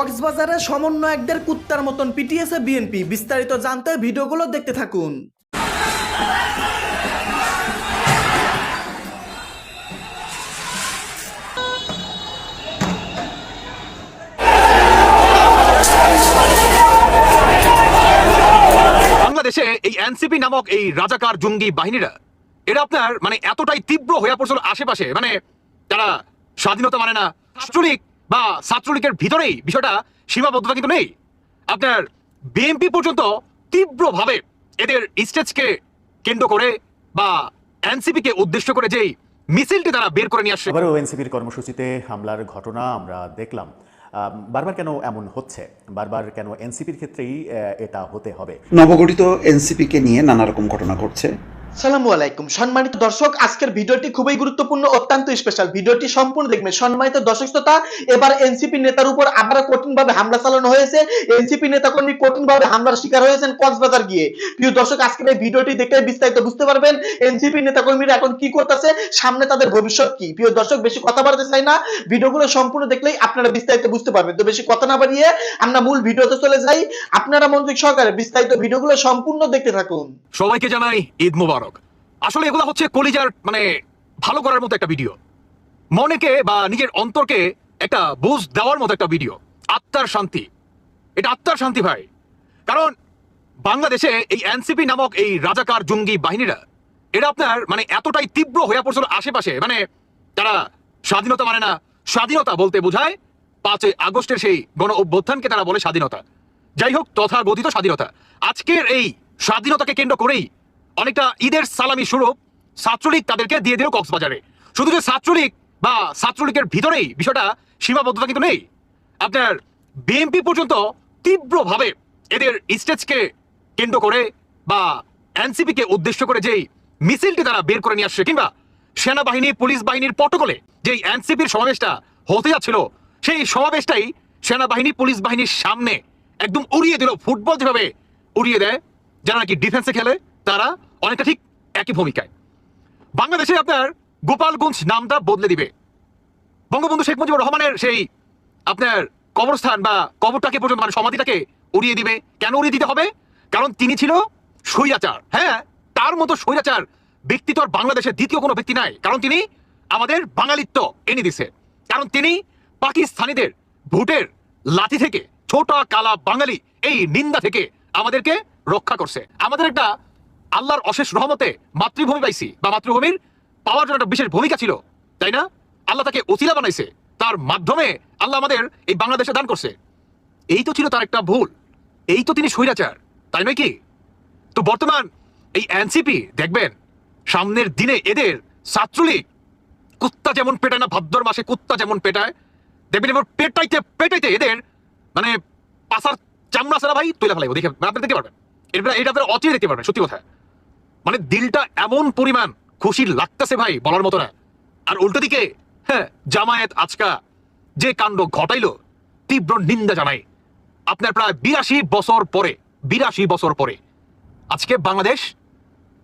কক্সবাজারে সমন্বয়কদের কুত্তার মতন পিটিয়েছে বিএনপি। বিস্তারিত জানতে ভিডিওগুলো দেখতে থাকুন। বাংলাদেশে এই এনসিপি নামক এই রাজাকার জঙ্গি বাহিনীরা, এরা আপনার মানে এতটাই তীব্র হয়ে পড়ছিল আশেপাশে। মানে তারা স্বাধীনতা মানে না ছাত্রলীগ বা ছাত্রলীগের ভিতরেই বিষয়টা সীমাবদ্ধতা কিন্তু নেই। আপনার বিএনপি পর্যন্ত তীব্রভাবে এদের স্টেজকে কেন্দ্র করে বা এনসিপি কে উদ্দেশ্য করে যেই মিছিলটি তারা বের করে নিয়ে আসছে। এবারও এনসিপির কর্মসূচিতে হামলার ঘটনা আমরা দেখলাম। বারবার কেন এমন হচ্ছে? বারবার কেন এনসিপির ক্ষেত্রেই এটা হতে হবে? নবগঠিত এনসিপিকে নিয়ে নানা রকম ঘটনা ঘটছে। সালামু আলাইকুম। সম্মানিত দর্শক, আজকের ভিডিওটি খুবই গুরুত্বপূর্ণ, অত্যন্ত স্পেশাল ভিডিওটি সম্পূর্ণ দেখবেন। সম্মানিত দর্শক শ্রোতা, এবার এনসিপি নেতার উপর আবার কঠিন ভাবে হামলা চালানো হয়েছে। এনসিপি নেতাকর্মী কঠিন ভাবে হামলার শিকার হয়েছেন কক্সবাজার গিয়ে। প্রিয় দর্শক, আজকের এই ভিডিওটি দেখে বিস্তারিত বুঝতে পারবেন এনসিপি নেতাকর্মীরা এখন কি করতেছে, সামনে তাদের ভবিষ্যৎ কি। প্রিয় দর্শক, বেশি কথা বাড়তে চাই না। ভিডিওগুলো সম্পূর্ণ দেখলেই আপনারা বিস্তারিত বুঝতে পারবেন। তো বেশি কথা না বাড়িয়ে আমরা মূল ভিডিওতে চলে যাই। আপনারা মনোযোগ সহকারে বিস্তারিত ভিডিওগুলো সম্পূর্ণ দেখতে থাকুন। সবাইকে জানাই ঈদ মুবারক। আসলে এগুলো হচ্ছে কলিজার মানে ভালো করার মতো একটা ভিডিও মনেকে বা নিজের অন্তরকে একটা বুঝ দেওয়ার মতো একটা ভিডিও আত্মার শান্তি। এটা আত্মার শান্তি ভাই। কারণ বাংলাদেশে এই এনসিপি নামক এই রাজাকার জঙ্গি বাহিনীরা, এরা আপনার মানে এতটাই তীব্র হয়ে পড়ছিল আশেপাশে মানে তারা স্বাধীনতা মানে না, স্বাধীনতা বলতে বোঝায় পাঁচই আগস্টের সেই গণ অভ্যুত্থানকে তারা বলে স্বাধীনতা। যাই হোক, তথাগতিত স্বাধীনতা। আজকের এই স্বাধীনতাকে কেন্দ্র করেই অনেকটা ঈদের সালামি স্বরূপ ছাত্রলীগ তাদেরকে দিয়ে দিল কক্সবাজারে। শুধু যে ছাত্রলীগ বা ছাত্রলীগের ভিতরেই বিষয়টা সীমাবদ্ধতা কিন্তু নেই। আপনার বিএনপি পর্যন্ত তীব্রভাবে এদের স্টেজকে কেন্দ্র করে বা এনসিপিকে উদ্দেশ্য করে যেই মিছিলটি তারা বের করে নিয়ে আসছে কিংবা সেনাবাহিনী, পুলিশ বাহিনীর পটকলে যেই এনসিপির সমাবেশটা হতে যাচ্ছিল, সেই সমাবেশটাই সেনাবাহিনী, পুলিশ বাহিনীর সামনে একদম উড়িয়ে দিল। ফুটবল যেভাবে উড়িয়ে দেয়, যারা নাকি ডিফেন্সে খেলে, তারা অনেকটা ঠিক একই ভূমিকায়। বাংলাদেশে আপনার গোপালগঞ্জ নামটা বদলে দিবে। বঙ্গবন্ধু শেখ মুজিবুর রহমানের সেই আপনার কবরস্থান বা কবরটাকে পর্যন্ত মানে সমাধিটাকে উড়িয়ে দিবে। কেন উড়িয়ে দিতে হবে? কারণ তিনি ছিল স্বৈরাচার। হ্যাঁ তার মতো স্বৈরাচার ব্যক্তি তো আর বাংলাদেশের দ্বিতীয় কোনো ব্যক্তি নাই। কারণ তিনি আমাদের বাঙালিত্ব এনে দিছে। কারণ তিনি পাকিস্তানিদের ভোটের লাঠি থেকে ছোট, কালা বাঙালি এই নিন্দা থেকে আমাদেরকে রক্ষা করছে। আমাদের একটা আল্লাহর অশেষ রহমতে মাতৃভূমি পাইছি। বা মাতৃভূমির পাওয়ার জন্য একটা বিশেষ ভূমিকা ছিল, তাই না? আল্লাহ তাকে অচিলা বানাইছে। তার মাধ্যমে আল্লাহ আমাদের এই বাংলাদেশে দান করছে। এই তো ছিল তার একটা ভুল। এই তো তিনি স্বৈরাচার, তাই নয় কি? তো বর্তমান এই এনসিপি, দেখবেন, সামনের দিনে এদের ছাত্রলীগ কুত্তা যেমন পেটায় না, ভাদ্র মাসে কুত্তা যেমন পেটায়, দেখবেন এবার পেটাইতে পেটাইতে এদের মানে পাশার চামড়া না ভাই? তুলে ফেলাইব, দেখে আপনি দেখতে পারবেন। এটা আপনারা অচিরে দেখতে পারবেন, সত্যি কথা। মানে দিলটা এমন পরিমাণ খুশি লাগতেছে ভাই বলার মতো না। আর উল্টো দিকে হ্যাঁ জামায়াত আজকা যে কাণ্ড ঘটাইলো, তীব্র নিন্দা জানাই আপনার প্রায় বিরাশি বছর পরে, বিরাশি বছর পরে, আজকে বাংলাদেশ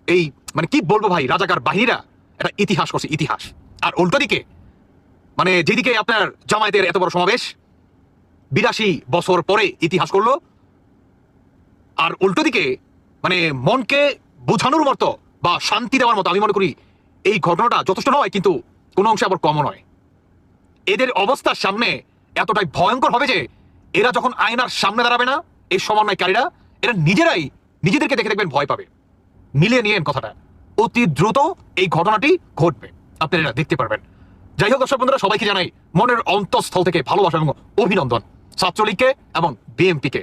এই মানে কি বলব ভাই, রাজাকার বাহিনীরা একটা ইতিহাস করছে, ইতিহাস। আর উল্টো দিকে মানে যেদিকে আপনার জামায়াতের এত বড় সমাবেশ, বিরাশি বছর পরে ইতিহাস করল। আর উল্টো দিকে মানে মনকে বোঝানোর মতো বা শান্তি দেওয়ার মতো আমি মনে করি এই ঘটনাটা যথেষ্ট নয়, কিন্তু কোনো অংশে আবার কমও নয়। এদের অবস্থার সামনে এতটাই ভয়ঙ্কর হবে যে এরা যখন আয়নার সামনে দাঁড়াবে না, এই সমন্বয়কারীরা, এরা নিজেরাই নিজেদেরকে দেখে দেখবেন ভয় পাবে। মিলিয়ে নিয়েন কথাটা। অতি দ্রুত এই ঘটনাটি ঘটবে। আপনারা এটা দেখতে পারবেন। যাই হোক, দর্শক বন্ধুরা, সবাইকে জানাই মনের অন্তঃস্থল থেকে ভালোবাসা এবং অভিনন্দন ছাত্রলীগকে এবং বিএমপিকে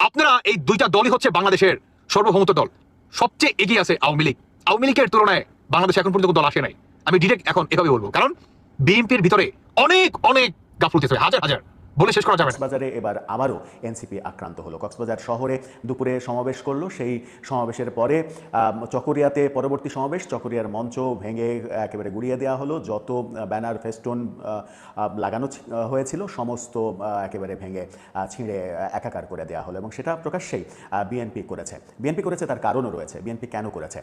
আপনারা এই দুইটা দলই হচ্ছে বাংলাদেশের সর্বভৌমত দল। সবচেয়ে এগিয়ে আছে আওয়ামী লীগ। আওয়ামী লীগের তুলনায় বাংলাদেশ এখন পর্যন্ত দল আসে নাই। আমি ডিরেক্ট এখন এভাবে বলব। কারণ বিএনপির ভিতরে অনেক অনেক গাফলতি হাজার হাজার। বলে শেষ করা যাবে কক্সবাজারে এবার আবারও এনসিপি আক্রান্ত হলো। কক্সবাজার শহরে দুপুরে সমাবেশ করল। সেই সমাবেশের পরে চকরিয়াতে পরবর্তী সমাবেশ। চকরিয়ার মঞ্চ ভেঙে একেবারে গুড়িয়ে দেওয়া হলো। যত ব্যানার, ফেস্টুন লাগানো হয়েছিল, সমস্ত একেবারে ভেঙে ছিঁড়ে একাকার করে দেওয়া হলো। এবং সেটা প্রকাশ্যেই বিএনপি করেছে। বিএনপি করেছে, তার কারণও রয়েছে। বিএনপি কেন করেছে?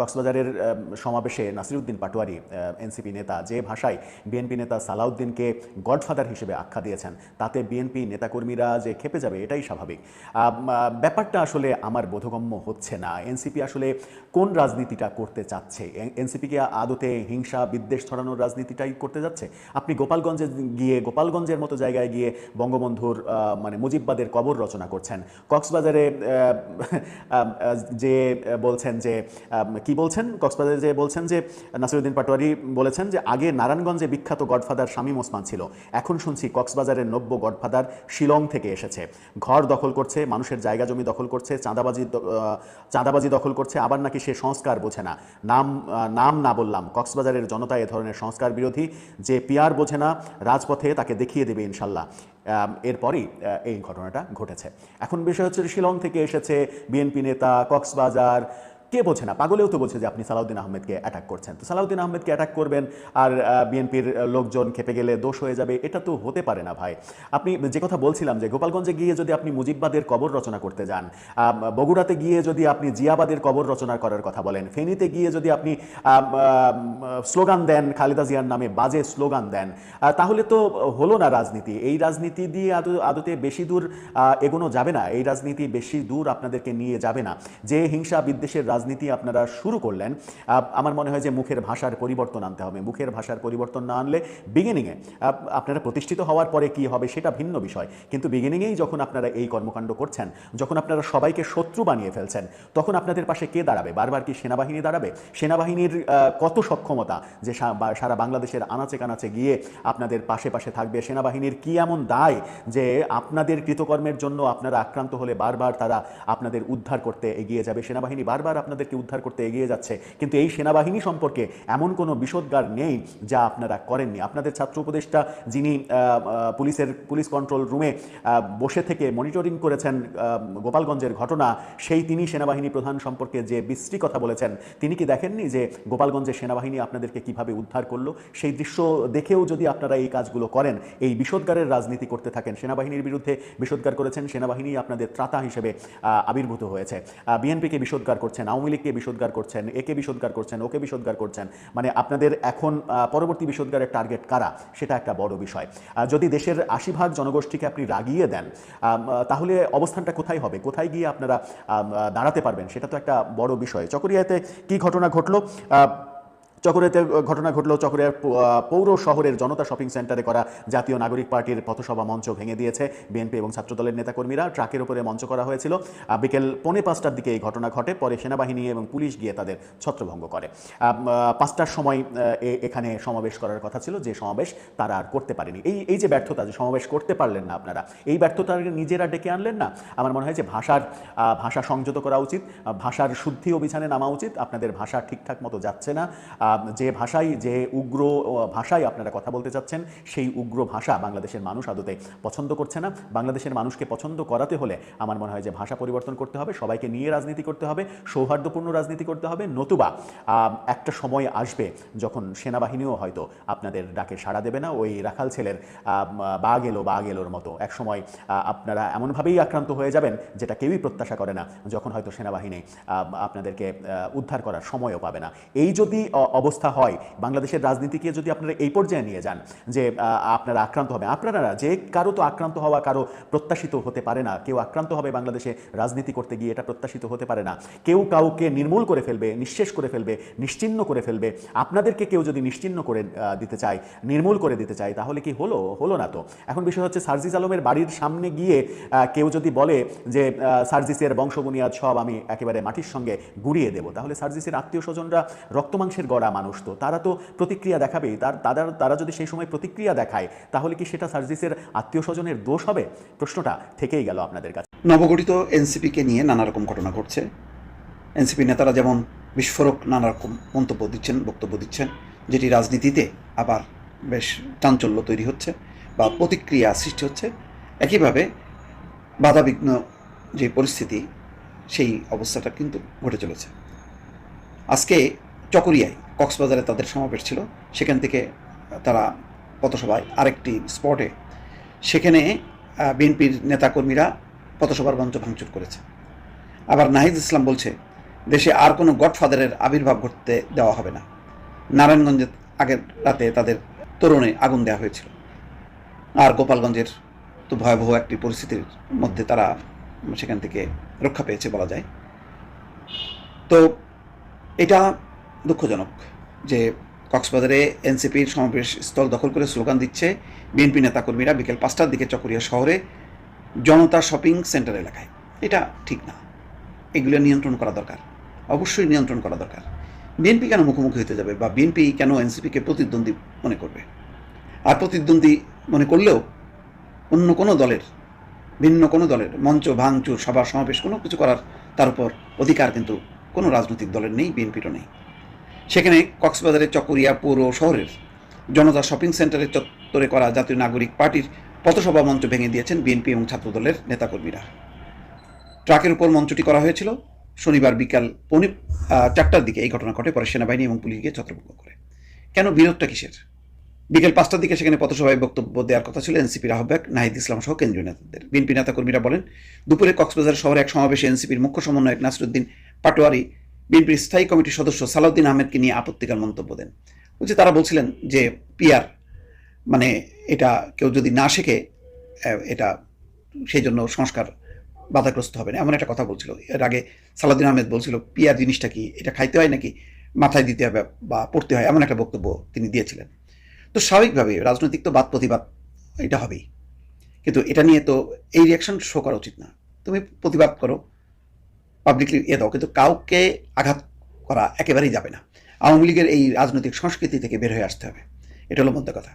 কক্সবাজারের সমাবেশে নাসিরুদ্দিন পাটোয়ারি এনসিপি নেতা, যে ভাষায় বিএনপি নেতা সালাউদ্দিনকে গডফাদার হিসেবে আখ্যা দিয়েছেন। তাতে বিএনপি নেতাকর্মীরা যে খেপে যাবে, এটাই স্বাভাবিক। ব্যাপারটা আসলে আমার বোধগম্য হচ্ছে না। এনসিপি আসলে কোন রাজনীতিটা করতে চাচ্ছে? এনসিপি কি আদতে হিংসা, বিদ্বেষ ছড়ানোর রাজনীতিটাই করতে যাচ্ছে? আপনি গোপালগঞ্জে গিয়ে, গোপালগঞ্জের মতো জায়গায় গিয়ে বঙ্গবন্ধুর মানে মুজিববাদের কবর রচনা করছেন। কক্সবাজারে যে বলছেন যে কি বলছেন? কক্সবাজারে যে বলছেন যে, নাসিরুদ্দিন পাটোয়ারি বলেছেন যে, আগে নারায়ণগঞ্জে বিখ্যাত গডফাদার শামীম ওসমান ছিল। এখন শুনছি কক্সবাজারের নব্য গডফাদার শিলং থেকে এসেছে। ঘর দখল করছে, মানুষের জায়গা জমি দখল করছে, চাঁদাবাজি চাঁদাবাজি দখল করছে, আবার নাকি সে সংস্কার বোঝে না। নাম নাম না বললাম, কক্সবাজারের জনতা এ ধরনের সংস্কার বিরোধী যে পিয়ার বোঝে না, রাজপথে তাকে দেখিয়ে দেবে ইনশাল্লাহ। এরপরই এই ঘটনাটা ঘটেছে। এখন বিষয় হচ্ছে শিলং থেকে এসেছে বিএনপি নেতা, কক্সবাজার কে বোঝে না? পাগলেও তো বলছে যে আপনি সালাউদ্দিন আহমেদকে অ্যাটাক করছেন। তো সালাউদ্দিন আহমেদকে অ্যাটাক করবেন আর বিএনপির লোকজন খেপে গেলে দোষ হয়ে যাবে, এটা তো হতে পারে না ভাই। আপনি যে কথা বলছিলাম যে গোপালগঞ্জে গিয়ে যদি আপনি মুজিববাদের কবর রচনা করতে যান বগুড়াতে গিয়ে যদি আপনি জিয়াবাদের কবর রচনা করার কথা বলেন, ফেনীতে গিয়ে যদি আপনি স্লোগান দেন, খালেদা জিয়ার নামে বাজে স্লোগান দেন তাহলে তো হলো না রাজনীতি। এই রাজনীতি দিয়ে আদৌ- আদতে বেশি দূর এগোনো যাবে না। এই রাজনীতি বেশি দূর আপনাদেরকে নিয়ে যাবে না। যে হিংসা বিদ্বেষের রাজনীতি আপনারা শুরু করলেন আমার মনে হয় যে মুখের ভাষার পরিবর্তন আনতে হবে। মুখের ভাষার পরিবর্তন না আনলে বিগিনিংয়ে আপনারা প্রতিষ্ঠিত হওয়ার পরে কি হবে সেটা ভিন্ন বিষয়। কিন্তু বিগিনিংয়েই যখন আপনারা এই কর্মকাণ্ড করছেন, যখন আপনারা সবাইকে শত্রু বানিয়ে ফেলছেন, তখন আপনাদের পাশে কে দাঁড়াবে? বারবার কি সেনাবাহিনী দাঁড়াবে? সেনাবাহিনীর কত সক্ষমতা যে সারা বাংলাদেশের আনাচে কানাচে গিয়ে আপনাদের পাশে পাশে থাকবে? সেনাবাহিনীর কি এমন দায় যে আপনাদের কৃতকর্মের জন্য আপনারা আক্রান্ত হলে বারবার তারা আপনাদের উদ্ধার করতে এগিয়ে যাবে? সেনাবাহিনী বারবার আপনাদেরকে উদ্ধার করতে এগিয়ে যাচ্ছে। কিন্তু এই সেনাবাহিনী সম্পর্কে এমন কোনো বিষোদ্গার নেই যা আপনারা করেননি। আপনাদের ছাত্র উপদেষ্টা যিনি পুলিশের, পুলিশ কন্ট্রোল রুমে বসে থেকে মনিটরিং করেছেন গোপালগঞ্জের ঘটনা, সেই তিনি সেনাবাহিনী প্রধান সম্পর্কে যে বিশ্রী কথা বলেছেন, তিনি কি দেখেননি যে গোপালগঞ্জের সেনাবাহিনী আপনাদেরকে কীভাবে উদ্ধার করল? সেই দৃশ্য দেখেও যদি আপনারা এই কাজগুলো করেন, এই বিষোদ্গারের রাজনীতি করতে থাকেন, সেনাবাহিনীর বিরুদ্ধে বিষোদ্গার করেছেন, সেনাবাহিনী আপনাদের ত্রাতা হিসেবে আবির্ভূত হয়েছে। বিএনপিকে বিষোদ্গার করছেন আওয়ামী লীগকে বিশোধগার করছেন, একে বিশোধগার করছেন, ওকে বিশোধগার করছেন মানে আপনাদের এখন পরবর্তী বিষোদ্গারের টার্গেট কারা? সেটা একটা বড় বিষয়। যদি দেশের আশি ভাগ জনগোষ্ঠীকে আপনি রাগিয়ে দেন তাহলে অবস্থানটা কোথায় হবে? কোথায় গিয়ে আপনারা দাঁড়াতে পারবেন? সেটা তো একটা বড় বিষয়। চকরিয়াতে কি ঘটনা ঘটলো? চকরিয়াতে ঘটনা ঘটলো চকরিয়ার পৌর শহরের জনতা শপিং সেন্টারে করা জাতীয় নাগরিক পার্টির পথসভা মঞ্চ ভেঙে দিয়েছে। বিএনপি এবং ছাত্রদলের নেতাকর্মীরা ট্রাকের উপরে মঞ্চ করা হয়েছিল। বিকেল পৌনে পাঁচটার দিকে এই ঘটনা ঘটে। পরে সেনাবাহিনী এবং পুলিশ গিয়ে তাদের ছত্রভঙ্গ করে। পাঁচটার সময় এখানে সমাবেশ করার কথা ছিল। যে সমাবেশ তারা আর করতে পারেনি। এই এই যে ব্যর্থতা, যে সমাবেশ করতে পারলেন না আপনারা, এই ব্যর্থতা নিজেরা ডেকে আনলেন না? আমার মনে হয় যে ভাষার ভাষা সংযত করা উচিত। ভাষার শুদ্ধি অভিযানে নামা উচিত। আপনাদের ভাষা ঠিকঠাক মতো যাচ্ছে না। যে ভাষায় যে উগ্র ভাষায় আপনারা কথা বলতে চাচ্ছেন, সেই উগ্র ভাষা বাংলাদেশের মানুষ আদতে পছন্দ করছে না। বাংলাদেশের মানুষকে পছন্দ করাতে হলে আমার মনে হয় যে ভাষা পরিবর্তন করতে হবে, সবাইকে নিয়ে রাজনীতি করতে হবে, সৌহার্দ্যপূর্ণ রাজনীতি করতে হবে, নতুবা একটা সময় আসবে যখন সেনাবাহিনীও হয়তো আপনাদের ডাকে সাড়া দেবে না, ওই রাখাল ছেলের বা বাঘ বা গেলোর মতো। এক সময় আপনারা এমনভাবেই আক্রান্ত হয়ে যাবেন যেটা কেউই প্রত্যাশা করে না, যখন হয়তো সেনাবাহিনী আপনাদেরকে উদ্ধার করার সময়ও পাবে না। এই যদি অবস্থা হয়। বাংলাদেশের রাজনীতিকে যদি আপনারা এই পর্যায়ে নিয়ে যান, যে আপনারা আক্রান্ত হবে, আপনারা যে কারও তো আক্রান্ত হওয়া কারও প্রত্যাশিত হতে পারে না। কেউ আক্রান্ত হবে বাংলাদেশে রাজনীতি করতে গিয়ে এটা প্রত্যাশিত হতে পারে না। কেউ কাউকে নির্মূল করে ফেলবে, নিঃশেষ করে ফেলবে নিশ্চিহ্ন করে ফেলবে। আপনাদেরকে কেউ যদি নিশ্চিহ্ন করে দিতে চায়, নির্মূল করে দিতে চায়, তাহলে কি হলো? হলো না তো। এখন বিষয় হচ্ছে সার্জিস আলমের বাড়ির সামনে গিয়ে কেউ যদি বলে যে সার্জিসের বংশবুনিয়াদ সব আমি একেবারে মাটির সঙ্গে গুড়িয়ে দেব, তাহলে সার্জিসের আত্মীয় স্বজনরা রক্তমাংসের গড়া মানুষ তো। তারা তো প্রতিক্রিয়া দেখাবেই। তার, তারা তারা যদি সেই সময় প্রতিক্রিয়া দেখায়, তাহলে কি সেটা সার্জিসের আত্মীয় স্বজনের দোষ হবে? প্রশ্নটা থেকেই গেল আপনাদের কাছে। নবগঠিত এনসিপিকে নিয়ে নানা রকম ঘটনা ঘটছে। এনসিপি নেতারা যেমন বিস্ফোরক নানা রকম মন্তব্য দিচ্ছেন, বক্তব্য দিচ্ছেন, যেটি রাজনীতিতে আবার বেশ চাঞ্চল্য তৈরি হচ্ছে বা প্রতিক্রিয়া সৃষ্টি হচ্ছে, একইভাবে বাধাবিঘ্ন যে পরিস্থিতি, সেই অবস্থাটা কিন্তু ঘটে চলেছে। আজকে চকরিয়ায় কক্সবাজারে তাদের সমাবেশ ছিল। সেখান থেকে তারা পথসভায় আরেকটি স্পটে সেখানে বিএনপির নেতাকর্মীরা পথসভার মঞ্চ ভাঙচুর করেছে। আবার নাহিদ ইসলাম বলছে, দেশে আর কোনো গডফাদারের আবির্ভাব ঘটতে দেওয়া হবে না। নারায়ণগঞ্জে আগের রাতে তাদের তরুণে আগুন দেওয়া হয়েছিল। আর গোপালগঞ্জের তো ভয়াবহ একটি পরিস্থিতির মধ্যে তারা সেখান থেকে রক্ষা পেয়েছে বলা যায়। তো, এটা দুঃখজনক যে কক্সবাজারে এনসিপির সমাবেশ স্থল দখল করে স্লোগান দিচ্ছে বিএনপি নেতাকর্মীরা বিকেল পাঁচটার দিকে চকরিয়া শহরে জনতা শপিং সেন্টার এলাকায়। এটা ঠিক না। এগুলো নিয়ন্ত্রণ করা দরকার। অবশ্যই নিয়ন্ত্রণ করা দরকার। বিএনপি কেন মুখোমুখি হতে যাবে বা বিএনপি কেন এনসিপিকে প্রতিদ্বন্দ্বী মনে করবে? আর প্রতিদ্বন্দ্বী মনে করলেও অন্য কোনো দলের, ভিন্ন কোনো দলের মঞ্চ, ভাঙচুর, সভা, সমাবেশ কোনো কিছু করার তার উপর অধিকার কিন্তু কোনো রাজনৈতিক দলের নেই, বিএনপিরও নেই। সেখানে কক্সবাজারের চকরিয়া পৌর শহরের জনতা শপিং সেন্টারের চত্বরে করা জাতীয় নাগরিক পার্টির পথসভা মঞ্চ ভেঙে দিয়েছেন বিএনপি এবং ছাত্রদলের নেতাকর্মীরা। ট্রাকের উপর মঞ্চটি করা হয়েছিল। শনিবার বিকাল পৌনে চারটার দিকে এই ঘটনা ঘটে। পরে সেনাবাহিনী এবং পুলিশ গিয়ে ছত্রভঙ্গ করে। কেন? বিরোধটা কিসের? বিকেল পাঁচটার দিকে সেখানে পথসভায় বক্তব্য দেওয়ার কথা ছিল এনসিপির আহ্বায়ক নাহিদ ইসলাম সহ কেন্দ্রীয় নেতাদের। বিএনপি নেতাকর্মীরা বলেন, দুপুরে কক্সবাজার শহরে এক সমাবেশে এনসিপির মুখ্য সমন্বয়ক নাসরুদ্দিন পাটোয়ারি বিএনপির স্থায়ী কমিটির সদস্য সালাউদ্দিন আহমেদকে নিয়ে আপত্তিকর মন্তব্য দেন। বলছে তারা বলছিলেন যে পিয়ার মানে এটা কেউ যদি না শেখে এটা সেই জন্য সংস্কার বাধাগ্রস্ত হবে না, এমন একটা কথা বলছিল। এর আগে সালাউদ্দিন আহমেদ বলছিল পিয়ার জিনিসটা কি, এটা খাইতে হয় নাকি মাথায় দিতে হবে বা পড়তে হয়? এমন একটা বক্তব্য তিনি দিয়েছিলেন। তো স্বাভাবিকভাবে রাজনৈতিক তো বাদ প্রতিবাদ, এটা হবেই। কিন্তু এটা নিয়ে তো এই রিয়াকশন শো করা উচিত না। তুমি প্রতিবাদ করো পাবলিকলি এ দাও, কিন্তু কাউকে আঘাত করা একেবারেই যাবে না। আওয়ামী লীগের এই রাজনৈতিক সংস্কৃতি থেকে বের হয়ে আসতে হবে। এটা হলো মধ্য কথা।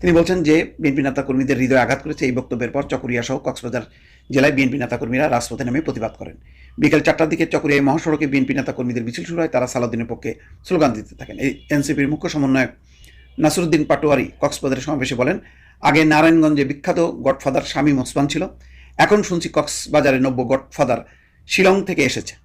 তিনি বলছেন যে, বিএনপি নেতা কর্মীদের হৃদয় আঘাত করেছে এই বক্তব্যের পর চকরিয়া সহ কক্সবাজার জেলায় বিএনপি নেতাকর্মীরা রাজপথে নেমে প্রতিবাদ করেন। বিকেল চারটার দিকে চকরিয়া মহাসড়কে বিএনপি নেতাকর্মীদের মিছিল শুরু হয়। তারা সালাউদ্দিনের পক্ষে স্লোগান দিতে থাকেন। এই এনসিপির মুখ্য সমন্বয়ক নাসরুদ্দিন পাটোয়ারি কক্সবাজারের সমাবেশে বলেন, আগে নারায়ণগঞ্জে বিখ্যাত গডফাদার শামীম ওসমান ছিল। এখন শুনছি কক্সবাজারে নব্য গডফাদার শিলং থেকে এসেছে।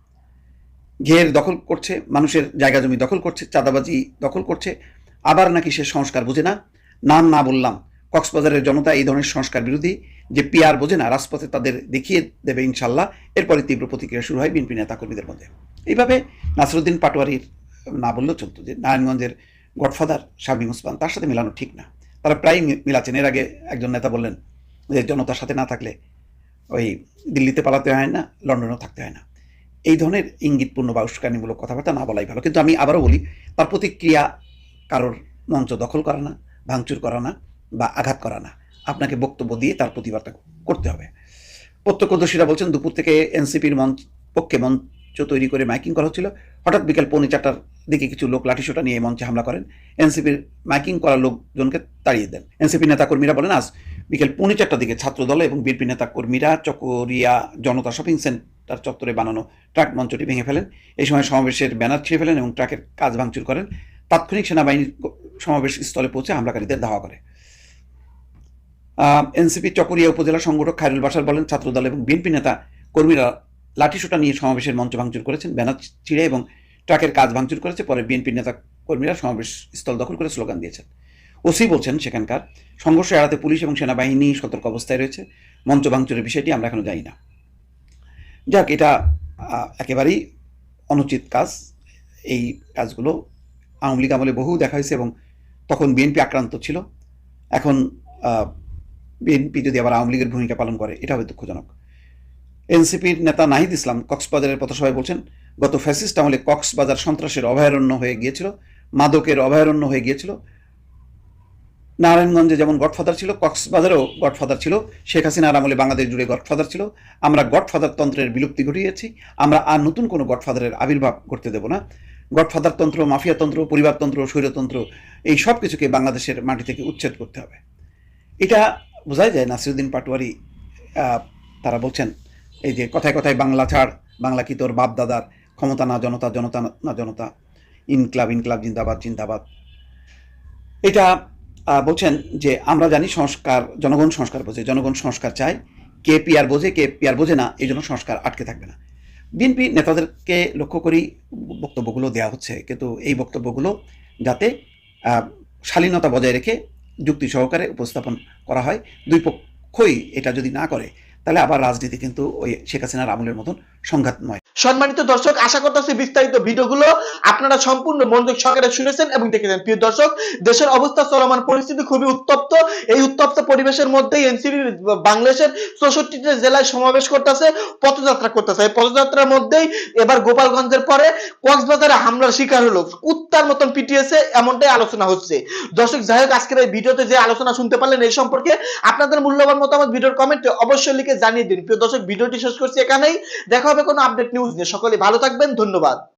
ঘের দখল করছে, মানুষের জায়গা জমি দখল করছে, চাঁদাবাজি দখল করছে। আবার নাকি সে সংস্কার বোঝে না। নাম না বললাম, কক্সবাজারের জনতা এই ধরনের সংস্কার বিরোধী। যে পিয়ার বোঝে না, রাজপথে তাদের দেখিয়ে দেবে ইনশাল্লাহ। এরপরে তীব্র প্রতিক্রিয়া শুরু হয় বিএনপি নেতাকর্মীদের মধ্যে। এইভাবে নাসরুদ্দিন পাটোয়ারির না বললেও চলতো যে নারায়ণগঞ্জের গডফাদার শামীম ওসমান তার সাথে মেলানো ঠিক না। তারা প্রায় মিলাচ্ছেন। এর আগে একজন নেতা বললেন যে, জনতার সাথে না থাকলে ওই দিল্লিতে পালাতে হয় না, লন্ডনেও থাকতে হয় না। এই ধরনের ইঙ্গিতপূর্ণ বা উস্কানিমূলক কথাবার্তা না বলাই ভালো। কিন্তু আমি আবারও বলি, তার প্রতিক্রিয়া কারোর মঞ্চ দখল করা না, ভাঙচুর করা না বা আঘাত করা না। আপনাকে বক্তব্য দিয়ে তার প্রতিবাদটা করতে হবে। প্রত্যক্ষদর্শীরা বলছেন, দুপুর থেকে এনসিপির মঞ্চ, পক্ষে মঞ্চ তৈরি করে মাইকিং করা হচ্ছিল। হঠাৎ বিকেল পৌনে চারটার দিকে কিছু লোক লাঠিসোটা নিয়ে মঞ্চে হামলা করেন। এনসিপির মাইকিং করা লোকজনকে তাড়িয়ে দেন। এনসিপি নেতাকর্মীরা বলেন, আজ বিকেল পৌনে চারটার দিকে ছাত্রদল এবং বিএনপি নেতাকর্মীরা চকরিয়া জনতা শপিং সেন্টার চত্বরে বানানো ট্রাক মঞ্চটি ভেঙে ফেলেন। এই সময় সমাবেশের ব্যানার ছিঁড়ে ফেলেন এবং ট্রাকের কাজ ভাঙচুর করেন। তাৎক্ষণিক সেনাবাহিনী সমাবেশ স্থলে পৌঁছে হামলাকারীদের ধাওয়া করে। এনসিপি চকরিয়া উপজেলা সংগঠক খায়রুল বাসার বলেন, ছাত্রদল এবং বিএনপি নেতা কর্মীরা লাঠিসোটা নিয়ে সমাবেশের মঞ্চ ভাঙচুর করেছেন, ব্যানার ছিঁড়ে এবং ট্রাকের কাজ ভাঙচুর করেছে। পরে বিএনপি নেতা কর্মীরা সমাবেশ স্থল দখল করে স্লোগান দিয়েছেন। ওসি বলছেন সেখানকার। সংঘর্ষ এড়াতে পুলিশ এবং সেনাবাহিনী সতর্ক অবস্থায় রয়েছে। মঞ্চ ভাঙচুরের বিষয়টি আমরা এখনও জানি না। যাক, এটা একেবারেই অনুচিত কাজ। এই কাজগুলো আওয়ামী লীগ আমলে বহু দেখা হয়েছে এবং তখন বিএনপি আক্রান্ত ছিল। এখন বিএনপি যদি আবার আওয়ামী লীগের ভূমিকা পালন করে, এটা হবে দুঃখজনক। এনসিপির নেতা নাহিদ ইসলাম কক্সবাজারের পথসভায় বলছেন, গত ফ্যাসিস্ট আমলে কক্সবাজার সন্ত্রাসের অভয়ারণ্য হয়ে গিয়েছিল, মাদকের অভয়ারণ্য হয়ে গিয়েছিল নারায়ণগঞ্জে যেমন গডফাদার ছিল, কক্সবাজারেও গডফাদার ছিল, শেখ হাসিনার আমলে বাংলাদেশ জুড়ে গডফাদার ছিল। আমরা গডফাদার তন্ত্রের বিলুপ্তি ঘটিয়েছি, আমরা আর নতুন কোনো গডফাদারের আবির্ভাব করতে দেব না। গডফাদার তন্ত্র মাফিয়াতন্ত্র পরিবারতন্ত্র স্বৈরতন্ত্র, এই সব কিছুকে বাংলাদেশের মাটি থেকে উচ্ছেদ করতে হবে। এটা বোঝাই যায় নাসিরুদ্দিন পাটোয়ারি তারা বলছেন, এই যে কথায় কথায় বাংলা ছাড়, বাংলা কি তোর বাপ দাদার ক্ষমতা না জনতা জনতা না জনতা। ইনক্লাব ইনক্লাব, জিন্দাবাদ জিন্দাবাদ। এটা বলছেন যে আমরা জানি সংস্কার, জনগণ সংস্কার বোঝে, জনগণ সংস্কার চায়। কে পিয়ার বোঝে, কে পিয়ার বোঝে না, এই জন্য সংস্কার আটকে থাকবে না। বিএনপি নেতাদেরকে লক্ষ্য করেই বক্তব্যগুলো দেওয়া হচ্ছে, কিন্তু এই বক্তব্যগুলো যাতে শালীনতা বজায় রেখে যুক্তি সহকারে উপস্থাপন করা হয়। দুই পক্ষই এটা যদি না করে তাহলে আবার রাজনীতি কিন্তু ওই শেখ হাসিনার আমলের মতন সংঘাতময় সম্মানিত দর্শক, আশা করতেছি বিস্তারিত ভিডিওগুলো আপনারা সম্পূর্ণ মনোযোগ সহকারে শুনেছেন এবং দেখেছেন। প্রিয় দর্শক, দেশের অবস্থা, চলমান পরিস্থিতি খুবই উত্তপ্ত। এই উত্তপ্ত পরিবেশের মধ্যেই এনসিপি বাংলাদেশের চৌষট্টিটা জেলায় সমাবেশ করতেছে, পথযাত্রা করতেছে। এই পথযাত্রার মধ্যেই এবার গোপালগঞ্জের পরে কক্সবাজারে হামলার শিকার হলো। কুত্তার মতন পিটিয়েছে, এমনটাই আলোচনা হচ্ছে। দর্শক, যাই হোক, আজকের এই ভিডিওতে যে আলোচনা শুনতে পারলেন এই সম্পর্কে আপনাদের মূল্যবান মতামত ভিডিওর কমেন্টে অবশ্যই লিখে জানিয়ে দিন। প্রিয় দর্শক, ভিডিওটি শেষ করছি এখানেই। দেখা হবে কোনো আপডেট নিউজ নিয়ে। সকলে ভালো থাকবেন, ধন্যবাদ।